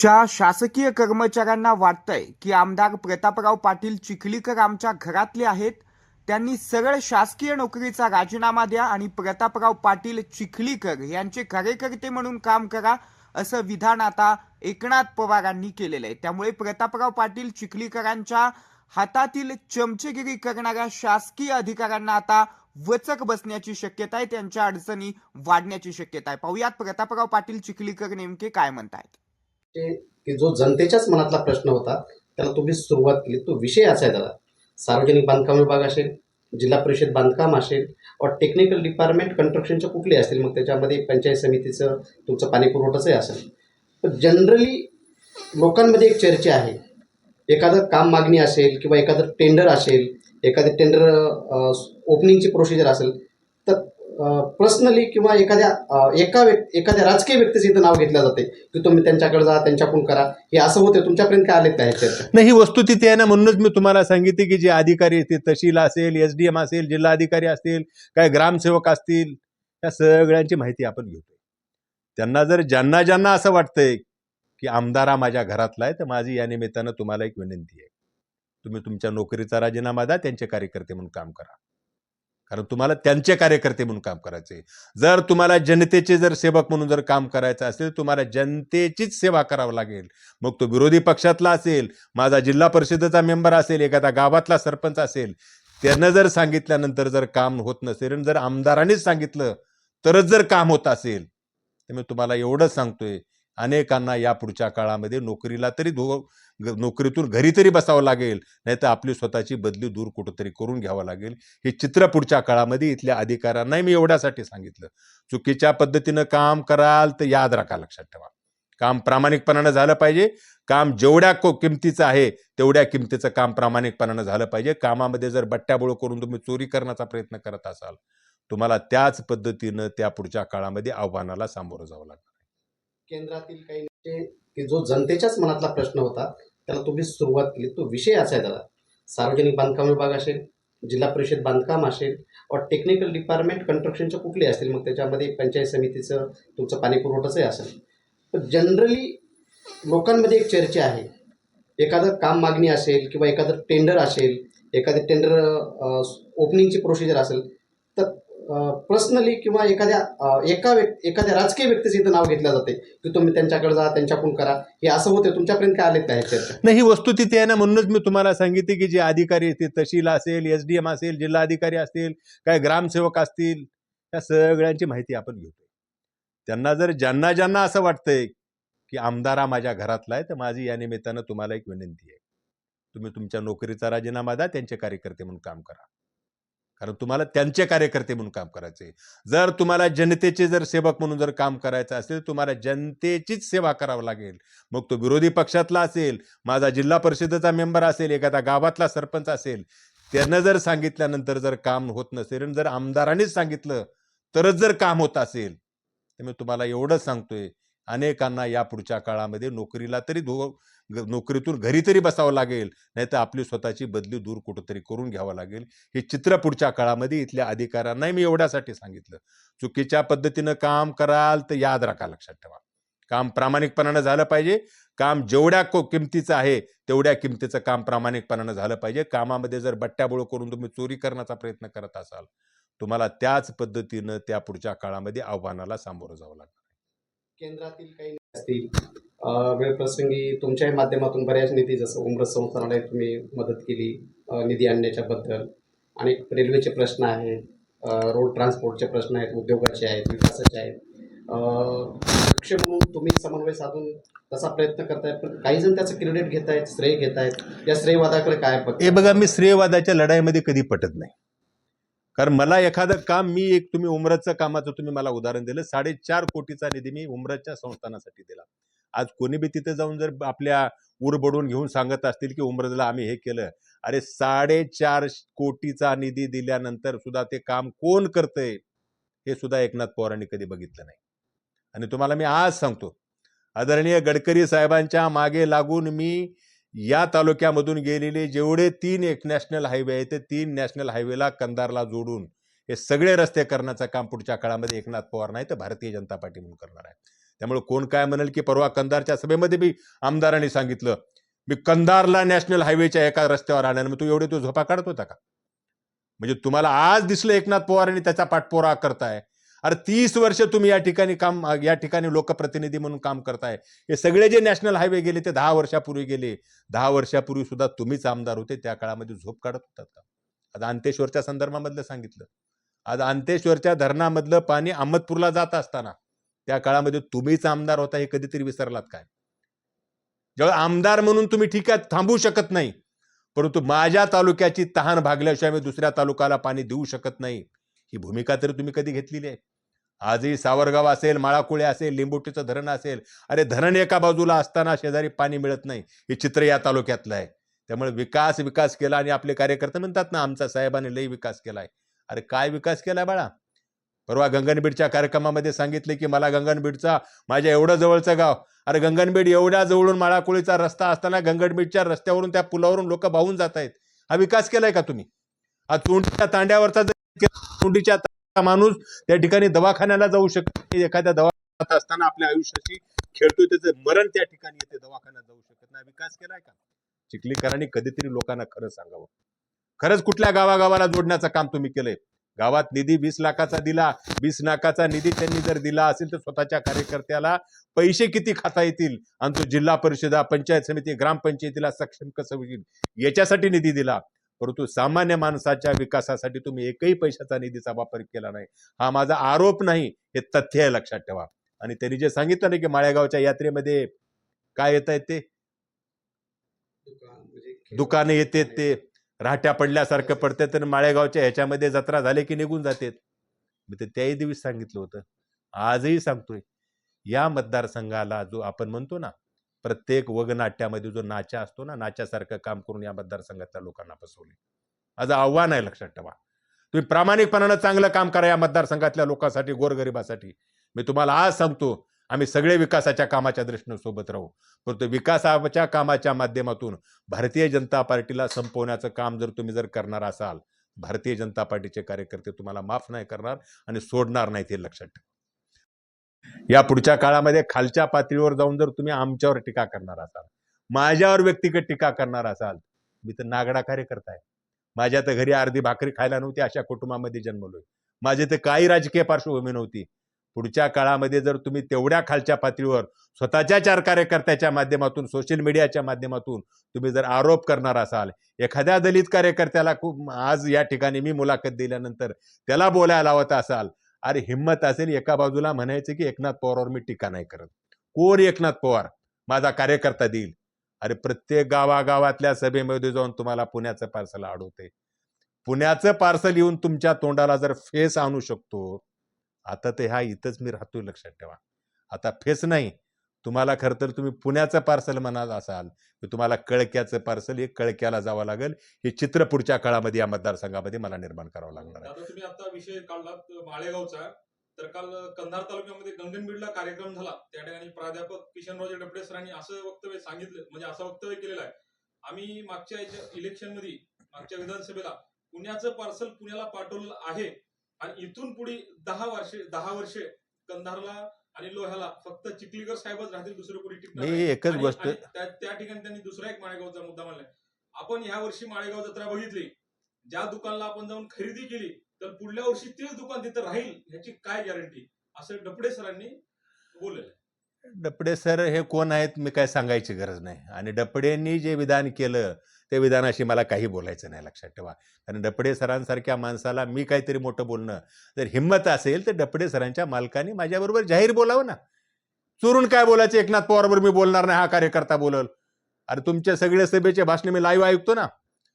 च्या शासकीय कर्मचाऱ्यांना वाटतंय की आमदार प्रतापराव पाटील चिखलीकर आमच्या घरातले आहेत. त्यांनी सरळ शासकीय नोकरीचा राजीनामा द्या आणि प्रतापराव पाटील चिखलीकर यांचे कार्यकर्ते म्हणून काम करा असं विधान आता एकनाथ पवारांनी केलेलं आहे. त्यामुळे प्रतापराव पाटील चिखलीकरांच्या हातातील चमचेगिरी करणाऱ्या शासकीय अधिकाऱ्यांना आता वचक बसण्याची शक्यता आहे. त्यांच्या अडचणी वाढण्याची शक्यता आहे. पाहुयात प्रतापराव पाटील चिखलीकर नेमके काय म्हणतायत. की जो जनतेच्याच मनातला प्रश्न होता त्याला तुम्ही सुरुवात केली. तो विषय असा आहे त्याला सार्वजनिक बांधकाम विभाग असेल जिल्हा परिषद बांधकाम असेल और टेक्निकल डिपार्टमेंट कन्स्ट्रक्शनचे कुठले असतील मग त्याच्यामध्ये पंचायत समितीचं तुमचं पाणी असेल. पण जनरली लोकांमध्ये एक चर्चा आहे. एखादं काम मागणी असेल किंवा एखादं टेंडर असेल एखादं टेंडर ओपनिंगची प्रोसिजर असेल तर पर्सनली किंवा एखाद्या एका व्यक्ती एखाद्या राजकीय व्यक्तीचं इथं नाव घेतलं जाते की तुम्ही त्यांच्याकडे जा त्यांच्याकडून करा. हे असं होते तुमच्यापर्यंत काय आले काय नाही ही वस्तुस्थिती आहे ना म्हणूनच मी तुम्हाला सांगितले की जे अधिकारी असतील तहसील असेल एस डी एम असेल जिल्हाधिकारी असतील काय ग्रामसेवक असतील या सगळ्यांची माहिती आपण घेतो त्यांना जर ज्यांना ज्यांना असं वाटतंय की आमदारा माझ्या घरातला आहे तर माझी या निमित्तानं तुम्हाला एक विनंती आहे. तुम्ही तुमच्या नोकरीचा राजीनामा द्या त्यांचे कार्यकर्ते म्हणून काम करा. कारण तुम्हाला त्यांचे कार्यकर्ते म्हणून काम करायचे जर तुम्हाला जनतेचे जर सेवक म्हणून जर काम करायचं असेल तुम्हाला जनतेचीच सेवा करावं लागेल. मग तो विरोधी पक्षातला असेल माझा जिल्हा परिषदेचा मेंबर असेल एखादा गावातला सरपंच असेल त्यानं जर सांगितल्यानंतर जर काम होत नसेल आणि जर आमदारांनीच सांगितलं तरच जर काम होत असेल तर मी तुम्हाला एवढंच सांगतोय अनेकांना या पुढच्या काळामध्ये नोकरीला तरी धो नोकरीतून घरी तरी बसावं लागेल. नाही तर आपली स्वतःची बदली दूर कुठंतरी करून घ्यावं लागेल. हे चित्र पुढच्या काळामध्ये इथल्या अधिकाऱ्यांनाही मी एवढ्यासाठी सांगितलं. चुकीच्या पद्धतीनं काम कराल तर याद राखा लक्षात ठेवा. काम प्रामाणिकपणानं झालं पाहिजे. काम जेवढ्या को किमतीचं आहे तेवढ्या किमतीचं काम प्रामाणिकपणानं झालं पाहिजे. कामामध्ये जर बट्ट्याबोळ करून तुम्ही चोरी करण्याचा प्रयत्न करत असाल तुम्हाला त्याच पद्धतीनं त्या पुढच्या काळामध्ये आव्हानाला सामोरं जावं लागणार केंद्रातील काही नेते की जो जनतेच्याच मनातला प्रश्न होता त्याला तुम्ही सुरुवात केली. तो विषय असा आहे त्याला सार्वजनिक बांधकाम विभाग असेल जिल्हा परिषद बांधकाम असेल और टेक्निकल डिपार्टमेंट कन्स्ट्रक्शनचे कुठले असतील? मग त्याच्यामध्ये पंचायत समितीचं तुमचं पाणीपुरवठाचंही असेल. तर जनरली लोकांमध्ये एक चर्चा आहे. एखादं काम मागणी असेल किंवा एखादं टेंडर असेल एखादं टेंडर ओपनिंगची प्रोसिजर असेल तर पर्सनली किंवा एखाद्या एका व्यक्ती एखाद्या राजकीय व्यक्तीचं इथं नाव घेतलं जाते की तुम्ही त्यांच्याकडे जा त्यांच्याकडून करा. हे असं होते तुमच्यापर्यंत काय आले काय नाही ही तिथे आहे ना म्हणूनच मी तुम्हाला सांगितले की जे अधिकारी असतील तहसील असेल एस डी एम असेल जिल्हाधिकारी असतील काय ग्रामसेवक असतील या सगळ्यांची माहिती आपण घेतो त्यांना जर ज्यांना ज्यांना असं वाटतंय की आमदारा माझ्या घरातला आहे तर माझी या निमित्तानं तुम्हाला एक विनंती आहे. तुम्ही तुमच्या नोकरीचा राजीनामा द्या त्यांचे कार्यकर्ते म्हणून काम करा. कारण तुम्हाला त्यांचे कार्यकर्ते म्हणून काम करायचे जर तुम्हाला जनतेचे जर सेवक म्हणून जर काम करायचं असेल तुम्हाला जनतेचीच सेवा करावं लागेल. मग तो विरोधी पक्षातला असेल माझा जिल्हा परिषदेचा मेंबर असेल एखादा गावातला सरपंच असेल त्यानं जर सांगितल्यानंतर जर काम होत नसेल आणि जर आमदारांनीच सांगितलं तरच जर काम होत असेल तर मी तुम्हाला एवढंच सांगतोय अनेकांना या पुढच्या काळामध्ये नोकरीला तरी धो नोकरीतून घरी तरी बसावं लागेल नाही तर आपली स्वतःची बदली दूर कुठंतरी करून घ्यावं लागेल. हे चित्र पुढच्या काळामध्ये इथल्या अधिकाऱ्यांनाही मी एवढ्यासाठी सांगितलं. चुकीच्या पद्धतीनं काम कराल तर याद राखा लक्षात ठेवा. काम प्रामाणिकपणानं झालं पाहिजे. काम जेवढ्या को किमतीचं आहे तेवढ्या किमतीचं काम प्रामाणिकपणानं झालं पाहिजे. कामामध्ये जर बट्ट्याबोळ करून तुम्ही चोरी करण्याचा प्रयत्न करत असाल तुम्हाला त्याच पद्धतीनं त्या पुढच्या काळामध्ये आव्हानाला सामोरं जावं लागणार केंद्रातील काही असतील वेळप्रसंगी तुमच्याही माध्यमातून बऱ्याच निधी जसं उमरत संस्थानाला तुम्ही मदत केली निधी आणण्याच्याबद्दल. आणि रेल्वेचे प्रश्न आहेत रोड ट्रान्सपोर्टचे प्रश्न आहेत उद्योगाचे आहेत विकासाचे आहेत. अ, पक्ष म्हणून तुम्ही समन्वय साधून तसा प्रयत्न करतायत पण काही जण त्याचं क्रेडिट घेत आहेत श्रेय घेत आहेत या श्रेयवादाकडे काय हे बघा मी श्रेयवादाच्या लढाईमध्ये कधी पटत नाही. कारण मला एखादं काम मी एक तुम्ही उमरतचं कामाचं तुम्ही मला उदाहरण दिलं साडेचार कोटीचा निधी मी उमरतच्या संस्थानासाठी दिला. आज कोणी बी तिथे जाऊन जर आपल्या उरबडून घेऊन सांगत असतील की उमरजला आम्ही हे केलं. अरे साडेचार कोटीचा निधी दिल्यानंतर सुद्धा ते काम कोण करतंय? हे सुद्धा एकनाथ पवारांनी कधी बघितलं नाही. आणि तुम्हाला मी आज सांगतो आदरणीय गडकरी साहेबांच्या मागे लागून मी या तालुक्यामधून गेलेले जेवढे तीन एक नॅशनल हायवे आहेत ते तीन नॅशनल हायवेला कंदारला जोडून हे सगळे रस्ते करण्याचं काम पुढच्या काळामध्ये एकनाथ पवार नाही तर भारतीय जनता पार्टी म्हणून करणार आहे. त्यामुळे कोण काय म्हणाल की परवा कंधारच्या सभेमध्ये बी आमदारांनी सांगितलं मी कंधारला नॅशनल हायवेच्या एका रस्त्यावर आणलं मग तू एवढे तू झोपा काढत होता का? म्हणजे तुम्हाला आज दिसलं एकनाथ पवारांनी त्याचा पाठपुरा करताय. अरे तीस वर्ष तुम्ही या ठिकाणी काम या ठिकाणी लोकप्रतिनिधी म्हणून काम करताय. हे सगळे जे नॅशनल हायवे गेले ते दहा वर्षापूर्वी गेले. दहा वर्षापूर्वी सुद्धा तुम्हीच आमदार होते त्या काळामध्ये झोप काढत होतात का? आज अंतेश्वरच्या संदर्भामधलं सांगितलं. आज अंतेश्वरच्या धरणामधलं पाणी अहमदपूरला जात असताना त्या काळामध्ये तुम्हीच आमदार होता हे कधीतरी विसरलात काय? जेव्हा आमदार म्हणून तुम्ही ठीक आहे थांबू शकत नाही. परंतु माझ्या तालुक्याची तहान भागल्याशिवाय मी दुसऱ्या तालुक्याला पाणी देऊ शकत नाही. ही भूमिका तरी तुम्ही कधी घेतलेली आहे? आजही सावरगाव असेल माळाकुळे असेल लिंबोटीचं धरण असेल अरे धरण एका बाजूला असताना शेजारी पाणी मिळत नाही हे चित्र या तालुक्यातलं आहे. त्यामुळे विकास विकास केला आणि आपले कार्यकर्ते म्हणतात ना आमचा साहेबांनी लई विकास केलाय. अरे काय विकास केलाय बाळा? परवा गंगनबीडच्या कार्यक्रमामध्ये सांगितले की मला गंगनबीडचा माझ्या एवढं जवळचं गाव अरे गंगनबीड एवढ्या जवळून माळाकुळीचा रस्ता असताना गंगनबीडच्या रस्त्यावरून त्या पुलावरून लोक वाहून जात आहेत. हा विकास केलाय का तुम्ही? हा चोंडीच्या तांड्यावरचा चोंडीच्या माणूस त्या ठिकाणी दवाखान्याला जाऊ शकत एखाद्या दवाखान्यात असताना आपल्या आयुष्याशी खेळतोय त्याचं मरण त्या ठिकाणी येते दवाखान्यात जाऊ शकत नाही. विकास केलाय का? चिखलीकरांनी कधीतरी लोकांना खरं सांगावं. खरंच कुठल्या गावागावाला जोडण्याचं काम तुम्ही केलंय? गावात निधी वीस लाखाचा दिला वीस लाखाचा निधी त्यांनी जर दिला असेल तर स्वतःच्या कार्यकर्त्याला पैसे किती खाता येतील? आणि तो जिल्हा परिषदा पंचायत समिती ग्रामपंचायतीला सक्षम कसं होईल? याच्यासाठी निधी दिला. परंतु सामान्य माणसाच्या विकासासाठी तुम्ही एकही पैशाचा निधीचा वापर केला नाही. हा माझा आरोप नाही. हे तथ्य आहे लक्षात ठेवा. आणि त्यांनी जे सांगितलं नाही की माळेगावच्या यात्रेमध्ये काय येत आहेत ते? दुकाने येते ते. राहट्या पडल्यासारखं पडते तर माळेगावच्या ह्याच्यामध्ये जत्रा झाली की निघून जातात. मी तर त्याही दिवस सांगितलं होतं. आजही सांगतोय. या मतदारसंघाला जो आपण म्हणतो ना प्रत्येक वगनाट्यामध्ये जो नाचा असतो ना नाच्यासारखं काम करून या मतदारसंघातल्या लोकांना फसवले आज आव्हान आहे लक्षात ठेवा. तुम्ही प्रामाणिकपणानं चांगलं काम करा या मतदारसंघातल्या लोकांसाठी गोरगरिबासाठी. मी तुम्हाला आज सांगतो आम्ही सगळे विकासाच्या कामाच्या दृष्टीनं सोबत राहू. परंतु विकासाच्या कामाच्या माध्यमातून भारतीय जनता पार्टीला संपवण्याचं काम जर तुम्ही जर करणार असाल भारतीय जनता पार्टीचे कार्यकर्ते तुम्हाला माफ नाही करणार आणि सोडणार नाहीत हे लक्षात ठेवा. या पुढच्या काळामध्ये खालच्या पातळीवर जाऊन जर तुम्ही आमच्यावर टीका करणार असाल माझ्यावर व्यक्तिगत टीका करणार असाल मी तर नागडा कार्यकर्ता आहे. माझ्या तर घरी अर्धी भाकरी खायला नव्हती अशा कुटुंबामध्ये जन्मलोय. माझे तर काही राजकीय पार्श्वभूमी नव्हती. पुढच्या काळामध्ये जर तुम्ही तेवढ्या खालच्या पातळीवर स्वतःच्या चार कार्यकर्त्याच्या माध्यमातून सोशल मीडियाच्या माध्यमातून तुम्ही जर आरोप करणार असाल एखाद्या दलित कार्यकर्त्याला खूप आज या ठिकाणी मी मुलाखत दिल्यानंतर त्याला बोलायला लावत असाल अरे हिंमत असेल एका बाजूला म्हणायचं की एकनाथ पवारवर मी टीका नाही करत. कोण एकनाथ पवार? माझा कार्यकर्ता देईल. अरे प्रत्येक गावागावातल्या सभेमध्ये जाऊन तुम्हाला पुण्याचं पार्सल आडवते पुण्याचं पार्सल येऊन तुमच्या तोंडाला जर फेस आणू शकतो आता ते हा इथंच मी राहतोय लक्षात ठेवा. आता फेस नाही. तुम्हाला खरं तर तुम्ही पुण्याचं पार्सल म्हणत असाल तर तुम्हाला कळक्याचं पार्सल हे कळक्याला जावं लागेल. हे चित्र पुढच्या काळामध्ये या मतदारसंघामध्ये मला निर्माण करावं लागणार आहे. आता तुम्ही आता विषय काढलात माळेगावचा. तर काल कंधार तालुक्यामध्ये गंगनबीडला कार्यक्रम झाला. त्या ठिकाणी प्राध्यापक किशनराजे डबडे सरांनी असं वक्तव्य सांगितलं म्हणजे असं वक्तव्य केलेलं आहे. आम्ही मागच्या इलेक्शनमध्ये मागच्या विधानसभेला पुण्याचं पार्सल पुण्याला पाठवलं आहे. आणि इथून पुढे दहा वर्षे दहा वर्षे कंधारला आणि लोह्याला फक्त चिखलीकर साहेबच राहतील दुसरं कोणी टिकणार मी नाही. एकच आणि- गोष्ट आणि त्या त्या ठिकाणी त्यांनी दुसरा एक माळेगावचा मुद्दा मांडलाय आपण ह्या वर्षी माळेगाव जत्रा बघितली. ज्या दुकानला आपण जाऊन खरेदी केली तर पुढल्या वर्षी तेच दुकान तिथं राहील ह्याची काय गॅरंटी असं डपडे सरांनी बोललेलं आहे. डपडे सर हे कोण आहेत? मी काय सांगायची गरज नाही. आणि डपडेंनी जे विधान केलं त्या विधानाशी मला काही बोलायचं नाही लक्षात ठेवा. कारण डपडे सरांसारख्या माणसाला मी काहीतरी मोठं बोलणं जर हिंमत असेल तर डपडे सरांच्या मालकाने माझ्याबरोबर जाहीर बोलावं ना. चोरून काय बोलायचं? एकनाथ पवारबरोबर मी बोलणार नाही हा कार्यकर्ता बोलल. अरे तुमच्या सगळे सभेचे भाषण मी लाईव्ह ऐकतो ना.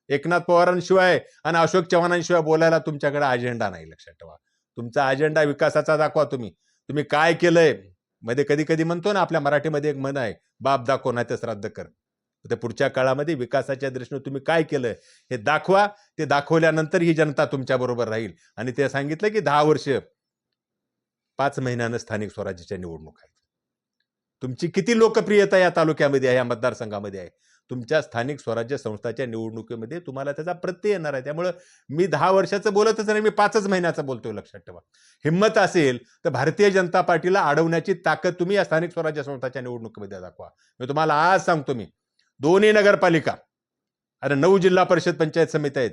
एकनाथ पवारांशिवाय आणि अशोक चव्हाणांशिवाय बोलायला तुमच्याकडे अजेंडा नाही लक्षात ठेवा. तुमचा अजेंडा विकासाचा दाखवा तुम्ही. तुम्ही काय केलंय? मध्ये कधी कधी म्हणतो ना आपल्या मराठीमध्ये एक मन आहे बाप दाखव नाही तर श्राद्ध कर. तर पुढच्या काळामध्ये विकासाच्या दृष्टीने तुम्ही काय केलं हे दाखवा. ते दाखवल्यानंतर ही जनता तुमच्याबरोबर राहील. आणि ते सांगितलं की दहा वर्ष पाच महिन्यानं स्थानिक स्वराज्याच्या निवडणूक आहेत. तुमची किती लोकप्रियता या तालुक्यामध्ये आहे या मतदारसंघामध्ये आहे? तुमच्या स्थानिक स्वराज्य संस्थाच्या निवडणुकीमध्ये तुम्हाला त्याचा प्रत्यय येणार आहे. त्यामुळं मी दहा वर्षाचं बोलतच नाही मी पाचच महिन्याचं बोलतोय लक्षात ठेवा. हिंमत असेल तर भारतीय जनता पार्टीला अडवण्याची ताकद तुम्ही या स्थानिक स्वराज्य संस्थाच्या निवडणुकीमध्ये दाखवा. मी तुम्हाला आज सांगतो मी. दोन्ही नगरपालिका अरे नऊ जिल्हा परिषद पंचायत समिती आहेत.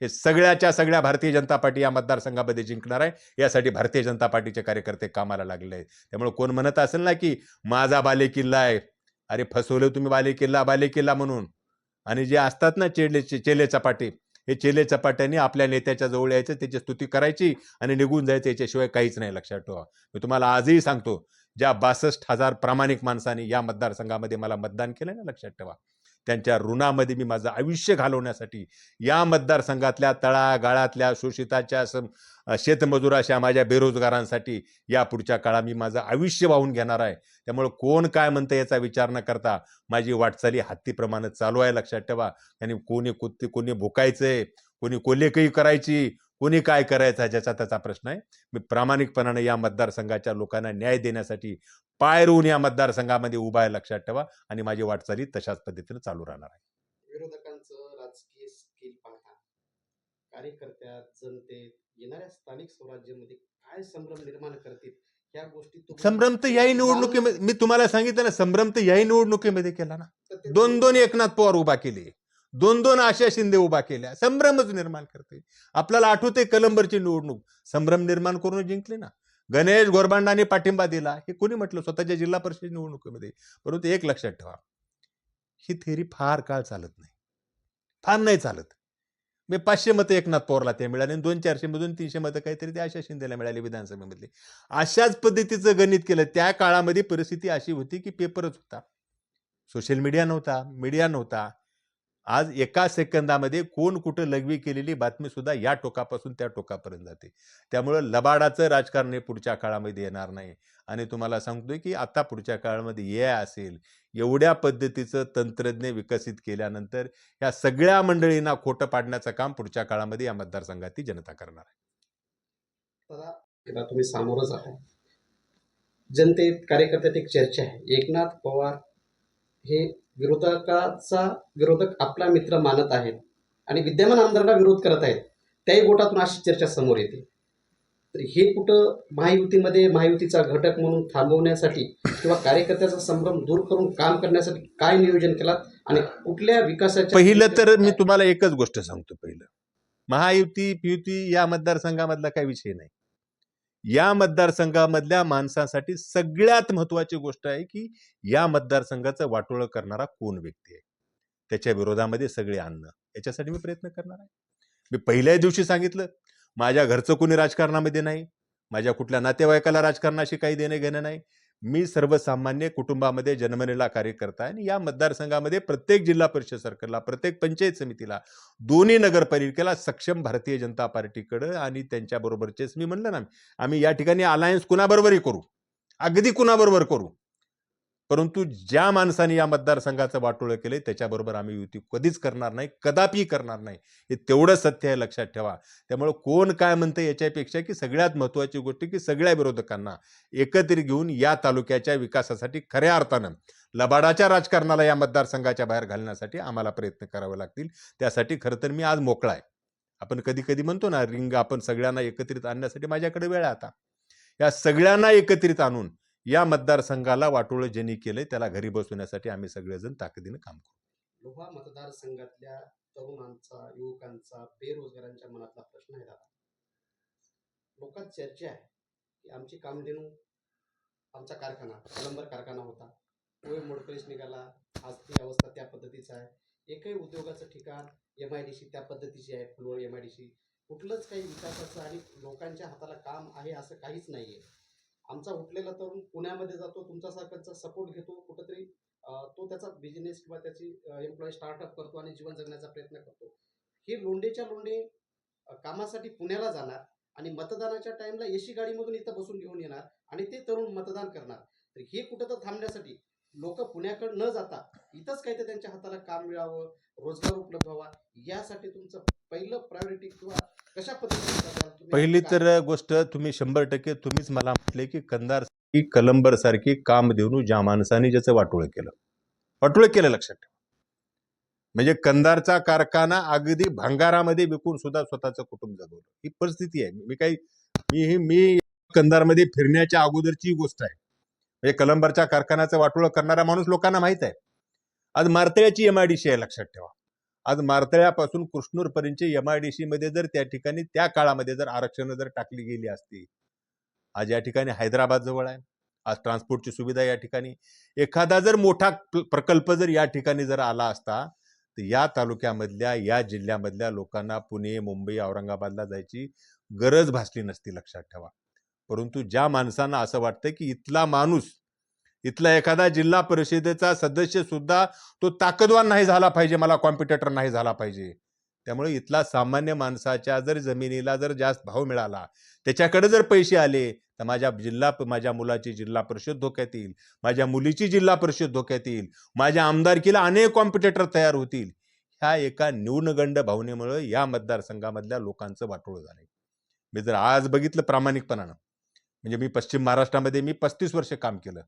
हे सगळ्याच्या सगळ्या भारतीय जनता पार्टी या मतदारसंघामध्ये जिंकणार आहे. यासाठी भारतीय जनता पार्टीचे कार्यकर्ते कामाला लागले आहेत. त्यामुळे कोण म्हणत असेल ना की माझा बालेकिल्ला आहे. अरे फसवले तुम्ही बालेकिल्ला बालेकिल्ला म्हणून. आणि जे असतात ना चेले चेले चपाटे हे चेले चपाट्यांनी आपल्या नेत्याच्या जवळ यायचं त्याची स्तुती करायची आणि निघून जायचं याच्याशिवाय काहीच नाही. लक्षात ठेवा. मी तुम्हाला आजही सांगतो ज्या बासष्ट हजार प्रामाणिक माणसांनी या मतदारसंघामध्ये मला मतदान केलं ना लक्षात ठेवा. त्यांच्या ऋणामध्ये मी माझं आयुष्य घालवण्यासाठी या मतदारसंघातल्या तळागाळातल्या शोषिताच्या सम अ, शेतमजुराशा माझ्या बेरोजगारांसाठी या पुढच्या काळात मी माझं आयुष्य वाहून घेणार आहे. त्यामुळे कोण काय म्हणतं याचा विचार न करता माझी वाटचाली हत्तीप्रमाणे चालू आहे लक्षात ठेवा. आणि कोणी कुत्ते कोणी भुकायचंय कोणी कोल्हेकही करायची कोणी काय करायचं ज्याचा त्याचा प्रश्न आहे. मी प्रामाणिकपणाने या मतदारसंघाच्या लोकांना न्याय देण्यासाठी पाय रोवून या मतदारसंघामध्ये उभा आहे लक्षात ठेवा आणि माझी वाटचाली तशाच पद्धतीने चालू राहणार आहे. विरोधकांचं राजकीय स्किल पाहता येणाऱ्या स्थानिक स्वराज्यामध्ये काय संभ्रम निर्माण करतील या गोष्टी संभ्रम तर याही निवडणुकीमध्ये मी तुम्हाला सांगितलं ना संभ्रम तर याही निवडणुकीमध्ये केला ना. दोन दोन एकनाथ पवार उभा केले. दोन दोन आशा शिंदे उभा केल्या. संभ्रमच निर्माण करते आपल्याला आठवते कलंबरची निवडणूक. संभ्रम निर्माण करून जिंकले ना. गणेश गोरबांडाने पाठिंबा दिला. हे कोणी म्हटलं? स्वतःच्या जिल्हा परिषद निवडणुकीमध्ये. परंतु एक लक्षात ठेवा. ही थेरी फार काळ चालत नाही. फार नाही चालत. मी पाचशे मतं एकनाथ पवारला ते मिळाले आणि दोन चारशे मधून तीनशे मतं काहीतरी ते आशा शिंदेला मिळाली विधानसभेमधले. अशाच पद्धतीचं गणित केलं. त्या काळामध्ये परिस्थिती अशी होती की पेपरच होता. सोशल मीडिया नव्हता मीडिया नव्हता. आज एका सेकंदामध्ये कोण कुठं लघवी केलेली बातमी सुद्धा या टोकापासून त्या टोकापर्यंत जाते. त्यामुळं लबाडाचं राजकारण हे पुढच्या काळामध्ये येणार नाही. आणि तुम्हाला सांगतोय की आता पुढच्या काळामध्ये ए असेल एवढ्या पद्धतीचं तंत्रज्ञ विकसित केल्यानंतर या सगळ्या मंडळींना खोटं पाडण्याचं काम पुढच्या काळामध्ये या मतदारसंघातील जनता करणार आहे. तुम्ही सामोरच आहात. जनतेत कार्यकर्त्यात एक चर्चा आहे. एकनाथ पवार हे विरोधकाचा विरोधक आपला मित्र मानत आहेत आणि विद्यमान आमदारांना विरोध करत आहेत त्याही गोटातून अशी चर्चा समोर येते. तर हे कुठं महायुतीमध्ये महायुतीचा घटक म्हणून थांबवण्यासाठी किंवा कार्यकर्त्याचा संभ्रम दूर करून काम करण्यासाठी काय नियोजन केलात आणि कुठल्या विकासाच्या पहिलं तर मी तुम्हाला एकच गोष्ट सांगतो पहिलं. महायुती पियुती या मतदारसंघामधला काही विषय नाही. या मतदारसंघामधल्या माणसांसाठी सगळ्यात महत्वाची गोष्ट आहे की या मतदारसंघाचं वाटोळं करणारा कोण व्यक्ती आहे? त्याच्या विरोधामध्ये सगळे आणणं याच्यासाठी मी प्रयत्न करणार आहे. मी पहिल्याही दिवशी सांगितलं माझ्या घरचं कोणी राजकारणामध्ये नाही माझ्या कुठल्या नातेवाईकाला राजकारणाशी काही देणं घेणं नाही मी सर्वसामान्य कुटुंबामध्ये जन्मलेला कार्यकर्ता आहे आणि या मतदारसंघामध्ये प्रत्येक जिल्हा परिषद सर्कलला प्रत्येक पंचायत समितीला दोन्ही नगरपालिकेला सक्षम भारतीय जनता पार्टीकडं आणि त्यांच्याबरोबरचेच मी म्हणलं ना आम्ही या ठिकाणी अलायन्स कुणाबरोबरही करू? अगदी कुणाबरोबर करू? परंतु ज्या माणसाने या मतदारसंघाचं वाटोळं केलंय त्याच्याबरोबर आम्ही युती कधीच करणार नाही कदापि करणार नाही हे तेवढं सत्य आहे लक्षात ठेवा. त्यामुळे कोण काय म्हणतं याच्यापेक्षा की सगळ्यात महत्त्वाची गोष्ट की सगळ्या विरोधकांना एकत्रित घेऊन या तालुक्याच्या विकासासाठी खऱ्या अर्थानं लबाडाच्या राजकारणाला या मतदारसंघाच्या बाहेर घालण्यासाठी आम्हाला प्रयत्न करावे लागतील. त्यासाठी खरं तर मी आज मोकळा आहे. आपण कधी कधी म्हणतो ना रिंग आपण सगळ्यांना एकत्रित आणण्यासाठी माझ्याकडे वेळ आहे आता. या सगळ्यांना एकत्रित आणून या मतदारसंघाला वाटोळं ज्यांनी केलंय त्याला घरी बसवण्यासाठी आम्ही सगळेजण ताकदीनं काम करू. लोहा मतदारसंघातल्या तरुणांचा युवकांचा बेरोजगारांच्या मनातला प्रश्न आहे दादा. लोकात चर्चा आहे की आमची कामधेनू आमचा कारखाना कलंबर कारखाना होता. पोहे मोडकळीस निघाला. आज ती अवस्था त्या पद्धतीचा आहे. एकही उद्योगाचं ठिकाण एम आय डी सी त्या पद्धतीची आहे. Phulwal M I D C कुठलंच काही विकासाचं आणि लोकांच्या हाताला काम आहे असं काहीच नाही आहे आमचा उठलेला तरुण पुण्यामध्ये जातो तुमच्यासारख्यांचा सपोर्ट घेतो कुठंतरी तो त्याचा बिझनेस किंवा त्याची एम्प्लॉई स्टार्टअप करतो आणि जीवन जगण्याचा प्रयत्न करतो. हे लोंडेच्या लोंडे कामासाठी पुण्याला जाणार आणि मतदानाच्या टाइमला एसी गाडीमधून इथं बसून घेऊन येणार आणि ते तरुण मतदान करणार. तर हे कुठं तर थांबण्यासाठी लोक पुण्याकडे न जाता इथंच काहीतरी त्यांच्या हाताला काम मिळावं रोजगार उपलब्ध व्हावा यासाठी तुमचं पहिलं प्रायोरिटी किंवा कशा पद्धतीने? पहिली तर गोष्ट तुम्ही शंभर टक्के तुम्हीच मला म्हटले की कंदार की कलंबर सारखी काम देऊन ज्या माणसाने ज्याचं वाटोळं केलं. वाटोळं केलं लक्षात ठेवा. म्हणजे कंदारचा कारखाना अगदी भंगारामध्ये विकून सुद्धा स्वतःचं कुटुंब जगवलं. ही परिस्थिती आहे. मी काही मी ही मी कंदारमध्ये फिरण्याच्या अगोदरची गोष्ट आहे. म्हणजे कलंबरच्या कारखान्याचं वाटोळं करणारा माणूस लोकांना माहीत आहे. आज मारतळ्याची एमआयडीसी आहे लक्षात ठेवा. आज मारतळ्यापासून कृष्णूरपर्यंतची डी सीमध्ये जर त्या ठिकाणी त्या काळामध्ये जर आरक्षणं जर टाकली गेली असती आज या ठिकाणी हैदराबाद जवळ आहे. आज ट्रान्सपोर्टची सुविधा या ठिकाणी. एखादा जर मोठा प्र- प्रकल्प जर या ठिकाणी जर आला असता तर या तालुक्यामधल्या या जिल्ह्यामधल्या लोकांना पुणे मुंबई औरंगाबादला जायची गरज भासली नसती लक्षात ठेवा. परंतु ज्या माणसांना असं वाटतं की इथला माणूस इथला एखादा जिल्हा परिषदेचा सदस्य सुद्धा तो ताकदवान नाही झाला पाहिजे मला कॉम्पिटेटर नाही झाला पाहिजे. त्यामुळे इथला सामान्य माणसाच्या जर जमिनीला जर जास्त भाव मिळाला त्याच्याकडे जर पैसे आले तर माझ्या जिल्हा माझ्या मुलाची जिल्हा परिषद धोक्यात येईल माझ्या मुलीची जिल्हा परिषद धोक्यात येईल माझ्या आमदारकीला अनेक कॉम्पिटेटर तयार होतील. ह्या एका न्यूनगंड भावनेमुळे या मतदारसंघामधल्या लोकांचं वाटोळ झालंय. मी जर आज बघितलं प्रामाणिकपणानं म्हणजे मी पश्चिम महाराष्ट्रामध्ये मी पस्तीस वर्ष काम केलं.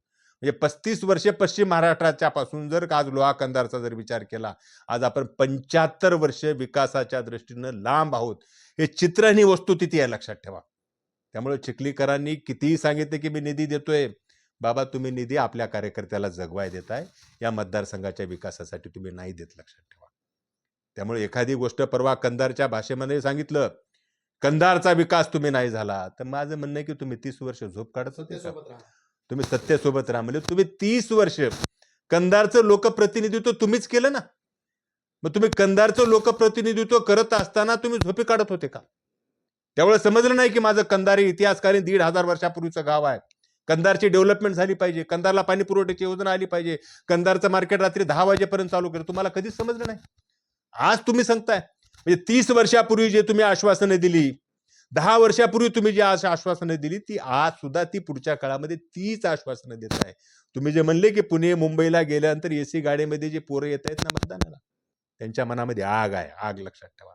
म्हणजे पस्तीस वर्षे पश्चिम महाराष्ट्राच्या पासून जर आज लोहा कंदारचा जर विचार केला आज आपण पंच्याहत्तर वर्ष विकासाच्या दृष्टीनं लांब आहोत. हे चित्र आणि वस्तुस्थिती आहे लक्षात ठेवा. त्यामुळे चिखलीकरांनी कितीही सांगितले की मी निधी देतोय. बाबा तुम्ही निधी आपल्या कार्यकर्त्याला जगवाय देताय. या मतदारसंघाच्या विकासासाठी तुम्ही नाही देत लक्षात ठेवा. त्यामुळे एखादी गोष्ट परवा कंदारच्या भाषेमध्ये सांगितलं कंदारचा विकास तुम्ही नाही झाला. तर माझं म्हणणं आहे की तुम्ही तीस वर्ष झोप काढत होते. तुम्ही सत्तेसोबत राहा म्हणजे तुम्ही तीस वर्ष कंदारचं लोकप्रतिनिधित्व तुम्हीच केलं ना? मग तुम्ही कंदारचं लोकप्रतिनिधित्व करत असताना तुम्ही झोपे काढत होते का? त्यामुळे समजलं नाही की माझं कंदार हे इतिहासकालीन दीड हजार वर्षापूर्वीचं गाव आहे. कंदारची डेव्हलपमेंट झाली पाहिजे कंदारला पाणी पुरवठ्याची योजना आली पाहिजे कंदारचं मार्केट रात्री दहा वाजेपर्यंत चालू केलं. तुम्हाला कधीच समजलं नाही. आज तुम्ही सांगताय. म्हणजे तीस वर्षापूर्वी जे तुम्ही आश्वासनं दिली दहा वर्षापूर्वी तुम्ही जी आज आश्वासनं दिली ती आज सुद्धा ती पुढच्या काळामध्ये तीच आश्वासनं देत आहे. तुम्ही जे म्हणले की पुणे मुंबईला गेल्यानंतर एसी गाडीमध्ये जे पोरं येत आहेत ना मतदानाला त्यांच्या मनामध्ये आग आहे आग लक्षात ठेवा.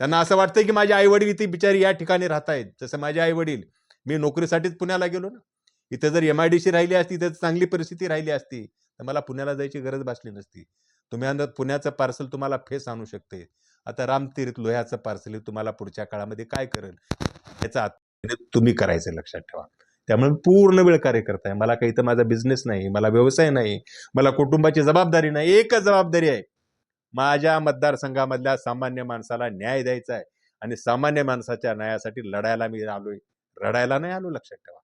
त्यांना असं वाटतं की माझे आई वडील इथे बिचारी या ठिकाणी राहत आहेत. जसं माझे आई वडील मी नोकरीसाठीच पुण्याला गेलो ना. इथे जर एम आय डी सी राहिली असती तर चांगली परिस्थिती राहिली असती तर मला पुण्याला जायची गरज भासली नसती. तुम्ही अंदाज पुण्याचं पार्सल तुम्हाला फेस आणू शकते. आता रामतीर्थ लोह्याचं पार्सल तुम्हाला पुढच्या काळामध्ये काय करेल? याचा तुम्ही करायचं लक्षात ठेवा. त्यामुळे पूर्ण वेळ कार्यकर्ता आहे. मला काही तर माझा बिझनेस नाही मला व्यवसाय नाही मला कुटुंबाची जबाबदारी नाही एकच जबाबदारी आहे. माझ्या मतदारसंघामधल्या सामान्य माणसाला न्याय द्यायचा आहे. आणि सामान्य माणसाच्या न्यायासाठी लढायला मी आलोय. रडायला नाही आलो लक्षात ठेवा.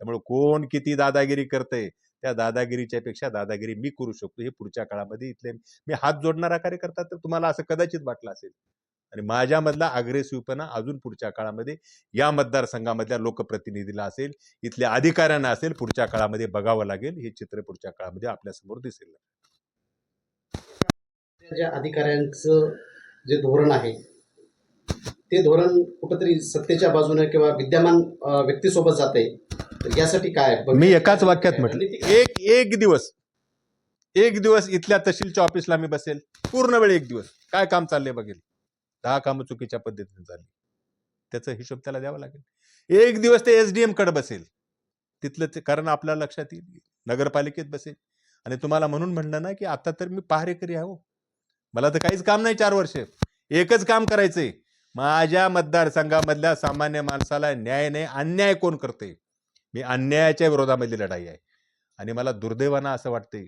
त्यामुळे कोण किती दादागिरी करते त्या दादागिरीच्या पेक्षा दादागिरी मी करू शकतो हे पुढच्या काळामध्ये इथले मी हात जोडणारा कार्यकर्ता तर तुम्हाला असं कदाचित वाटलं असेल. आणि माझ्यामधला अग्रेसिव्हपणा अजून पुढच्या काळामध्ये या मतदारसंघामधल्या लोकप्रतिनिधीला असेल इथल्या अधिकाऱ्यांना असेल पुढच्या काळामध्ये बघावं लागेल हे चित्र पुढच्या काळामध्ये आपल्यासमोर दिसेल. ज्या अधिकाऱ्यांचं जे धोरण आहे ते धोरण कुठंतरी सत्तेच्या बाजूने किंवा विद्यमान व्यक्तीसोबत जाते तर यासाठी काय मी एकाच वाक्यात म्हटलं. एक एक दिवस. एक दिवस इथल्या तहसीलच्या ऑफिसला मी बसेल. पूर्ण वेळ एक दिवस. काय काम चाललंय बघेल? दहा कामं चुकीच्या पद्धतीने चालली त्याचा हिशोब त्याला द्यावा लागेल. एक दिवस ते एसडीएमकडे बसेल. तिथलं ते कारण आपल्या लक्षात येईल. नगरपालिकेत बसेल. आणि तुम्हाला म्हणून म्हणलं ना की आता तर मी पहारेकरी आहे हो. मला तर काहीच काम नाही चार वर्ष. एकच काम करायचंय. माझ्या मतदारसंघामधल्या सामान्य माणसाला न्याय नाही अन्याय कोण करते मी अन्यायाच्या विरोधामधली लढाई आहे. आणि मला दुर्दैवानं असं वाटतंय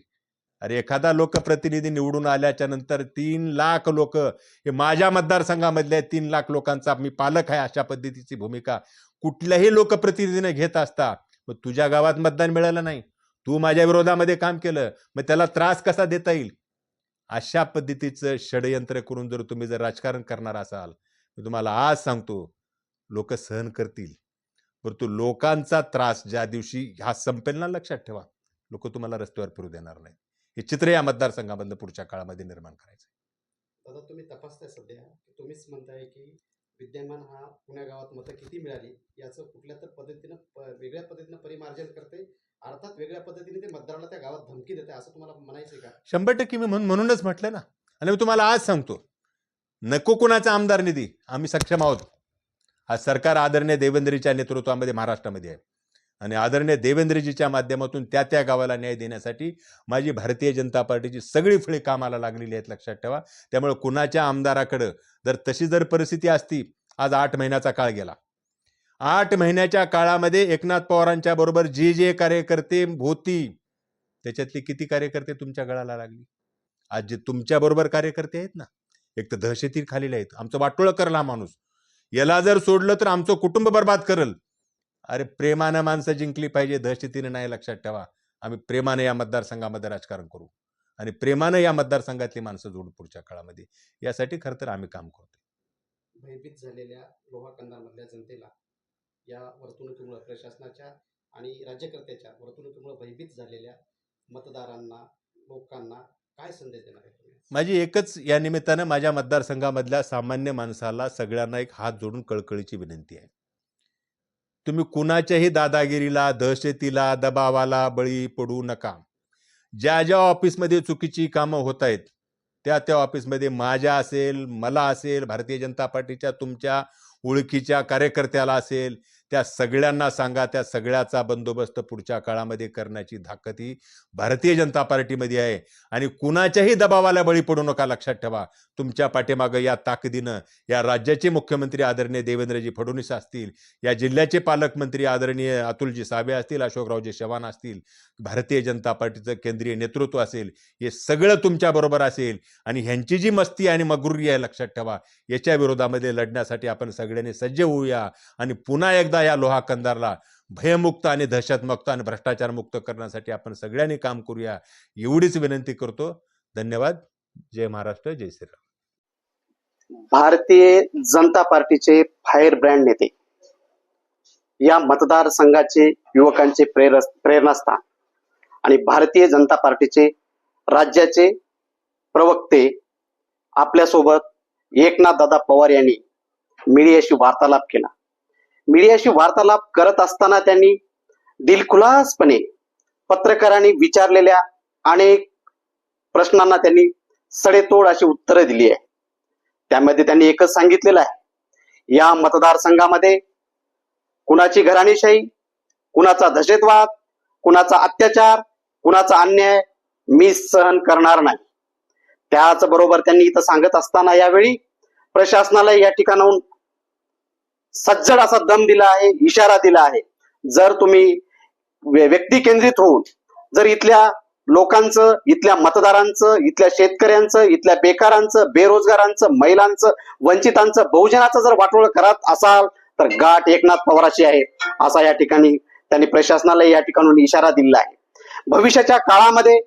अरे एखादा लोकप्रतिनिधी निवडून आल्याच्यानंतर तीन लाख लोक हे माझ्या मतदारसंघामधले तीन लाख लोकांचा मी पालक आहे अशा पद्धतीची भूमिका कुठल्याही लोकप्रतिनिधीने घेत असता मग तुझ्या गावात मतदान मिळालं नाही. तू माझ्या विरोधामध्ये काम केलं मग त्याला त्रास कसा देता येईल? अशा पद्धतीचं षडयंत्र करून जर तुम्ही जर राजकारण करणार असाल मी तुम्हाला आज सांगतो लोक सहन करतील. परंतु लोकांचा त्रास ज्या दिवशी हा संपेल ना लक्षात ठेवा. लोक तुम्हाला रस्त्यावर फिरू देणार नाही हे चित्र या मतदारसंघामधलं पुढच्या काळामध्ये निर्माण करायचं दादा तुम्ही तपासताय सध्या तुम्हीच म्हणताय की विद्यमान हा पुण्या गावात मतं किती मिळाली? याचं कुठल्या तर पद्धतीनं वेगळ्या पद्धतीनं परिमार्जन करते. अर्थात वेगळ्या पद्धतीने ते मतदाराला त्या गावात धमकी देते असं तुम्हाला म्हणायचंय का? शंभर टक्के मी म्हणून म्हणूनच म्हटलं ना. आणि मी तुम्हाला आज सांगतो. नको कुणाचा आमदार निधी आम्ही सक्षम आहोत. आज सरकार आदरणीय देवेंद्रीच्या नेतृत्वामध्ये महाराष्ट्रामध्ये आहे. आणि आदरणीय देवेंद्रजीच्या माध्यमातून त्या त्या गावाला न्याय देण्यासाठी माझी भारतीय जनता पार्टीची सगळी फळे कामाला लागलेली आहेत लक्षात ठेवा. त्यामुळे कुणाच्या आमदाराकडं जर तशी जर परिस्थिती असती आज आठ महिन्याचा काळ गेला. आठ महिन्याच्या काळामध्ये एकनाथ पवारांच्या बरोबर जे जे कार्यकर्ते होती त्याच्यातले किती कार्यकर्ते तुमच्या गळाला लागली? आज जे तुमच्या बरोबर कार्यकर्ते आहेत ना एक तर दहशती खालील आहेत. आमचं वाटोळं करला माणूस. याला जर सोडलं तर आमचं कुटुंब बर्बाद करल. अरे प्रेमानं माणसं जिंकली पाहिजे दहशतीनं नाही लक्षात ठेवा. आम्ही प्रेमानं या मतदारसंघामध्ये राजकारण करू. आणि प्रेमानं या मतदारसंघातली माणसं जोडू पुढच्या काळामध्ये. यासाठी खरं तर आम्ही काम करतो भयभीत झालेल्या लोहा कंधारमधल्या जनतेला या वर्तणुकीमुळे प्रशासनाच्या आणि राज्यकर्त्याच्या वर्तणुकीमुळे भयभीत झालेल्या मतदारांना लोकांना काय संदेश देणार आहे माझी एकच या निमित्तानं माझ्या मतदारसंघामधल्या सामान्य माणसाला सगळ्यांना एक हात जोडून कळकळीची विनंती आहे. तुम्ही कुणाच्याही दादागिरीला दहशतीला दबावाला बळी पडू नका. ज्या ज्या ऑफिसमध्ये चुकीची कामं होत आहेत त्या त्या ऑफिसमध्ये माझ्या असेल मला असेल भारतीय जनता पार्टीच्या तुमच्या ओळखीच्या कार्यकर्त्याला असेल त्या सगळ्यांना सांगा त्या सगळ्याचा बंदोबस्त पुढच्या काळामध्ये करण्याची ताकद ही भारतीय जनता पार्टीमध्ये आहे. आणि कुणाच्याही दबावाला बळी पडू नका लक्षात ठेवा. तुमच्या पाठीमागं या ताकदीनं या राज्याचे मुख्यमंत्री आदरणीय देवेंद्रजी फडणवीस असतील या जिल्ह्याचे पालकमंत्री आदरणीय अतुलजी साबे असतील अशोकरावजी चव्हाण असतील भारतीय जनता पार्टीचं केंद्रीय नेतृत्व असेल हे सगळं तुमच्याबरोबर असेल आणि ह्यांची जी मस्ती आणि मगरुरी आहे लक्षात ठेवा. याच्या विरोधामध्ये लढण्यासाठी आपण सगळ्यांनी सज्ज होऊया आणि पुन्हा एकदा या लोहा कंदारला भयमुक्त आणि दहशतमुक्त आणि भ्रष्टाचारमुक्त करण्यासाठी आपण सगळ्यांनी काम करूया एवढीच विनंती करतो. धन्यवाद. जय महाराष्ट्र जय श्रीराम भारतीय जनता पार्टीचे फायर ब्रँड नेते. या मतदारसंघाचे युवकांचे प्रेर प्रेरणास्थान. आणि भारतीय जनता पार्टीचे राज्याचे प्रवक्ते आपल्यासोबत एकनाथ दादा पवार यांनी मीडियाशी वार्तालाप केला. मीडियाशी वार्तालाप करत असताना त्यांनी दिलखुलासपणे पत्रकारांनी विचारलेल्या अनेक प्रश्नांना त्यांनी सडेतोड अशी उत्तरं दिली आहे त्यामध्ये त्यांनी एकच सांगितलेलं आहे. या मतदारसंघामध्ये कुणाची घराणेशाही कुणाचा दहशतवाद कुणाचा अत्याचार कुणाचा अन्याय मी सहन करणार नाही. त्याच बरोबर त्यांनी इथं सांगत असताना यावेळी प्रशासनाला या ठिकाणाहून सज्जड असा दम दिला आहे इशारा दिला आहे. जर तुम्ही व्यक्ती केंद्रित होऊन जर इथल्या लोकांचं इथल्या मतदारांचं इथल्या शेतकऱ्यांचं इथल्या बेकारांचं बेरोजगारांचं महिलांचं वंचितांचं बहुजनाचं जर वाटोळ करत असाल तर गाठ एकनाथ पवाराची आहे असा या ठिकाणी त्यांनी प्रशासनाला या ठिकाणून इशारा दिला आहे. भविष्याच्या काळामध्ये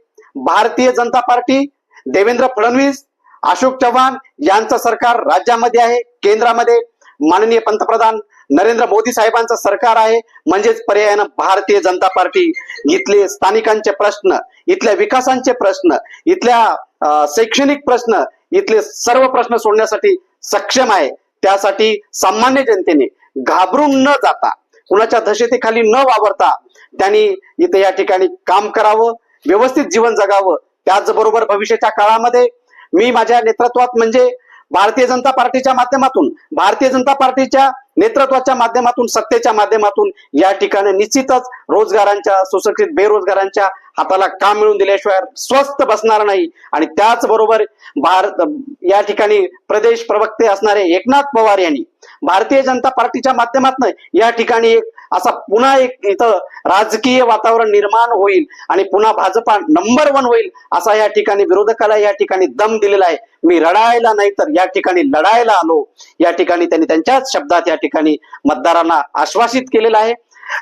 भारतीय जनता पार्टी देवेंद्र फडणवीस अशोक चव्हाण यांचं सरकार राज्यामध्ये आहे केंद्रामध्ये. माननीय पंतप्रधान नरेंद्र मोदी साहेबांचं सरकार आहे. म्हणजेच पर्यायानं भारतीय जनता पार्टी. इथले स्थानिकांचे प्रश्न इथल्या विकासांचे प्रश्न इथल्या शैक्षणिक प्रश्न इथले सर्व प्रश्न सोडण्यासाठी सक्षम आहे. त्यासाठी सामान्य जनतेने घाबरून न जाता कुणाच्या दशेतेखाली न वावरता त्यांनी इथे या ठिकाणी काम करावं व्यवस्थित जीवन जगावं. त्याचबरोबर भविष्याच्या काळामध्ये मी माझ्या नेतृत्वात म्हणजे भारतीय जनता पार्टीच्या माध्यमातून भारतीय जनता पार्टीच्या नेतृत्वाच्या माध्यमातून सत्तेच्या माध्यमातून या ठिकाणी निश्चितच रोजगारांच्या सुशिक्षित बेरोजगारांच्या हाताला काम मिळून दिल्याशिवाय स्वस्थ बसणार नाही. आणि त्याचबरोबर भारत या ठिकाणी प्रदेश प्रवक्ते असणारे एकनाथ पवार यांनी भारतीय जनता पार्टीच्या माध्यमातून या ठिकाणी एक असा पुन्हा एक इथं राजकीय वातावरण निर्माण होईल आणि पुन्हा भाजपा नंबर वन होईल असा या ठिकाणी विरोधकाला या ठिकाणी दम दिलेला आहे. मी रडायला नाही तर या ठिकाणी लढायला आलो. या ठिकाणी त्यांनी त्यांच्याच शब्दात या ठिकाणी मतदारांना आश्वासित केलेलं आहे.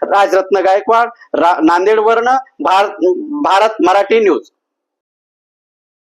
राजरत्न गायकवाड रा, नांदेडवरनं भारत भारत मराठी न्यूज.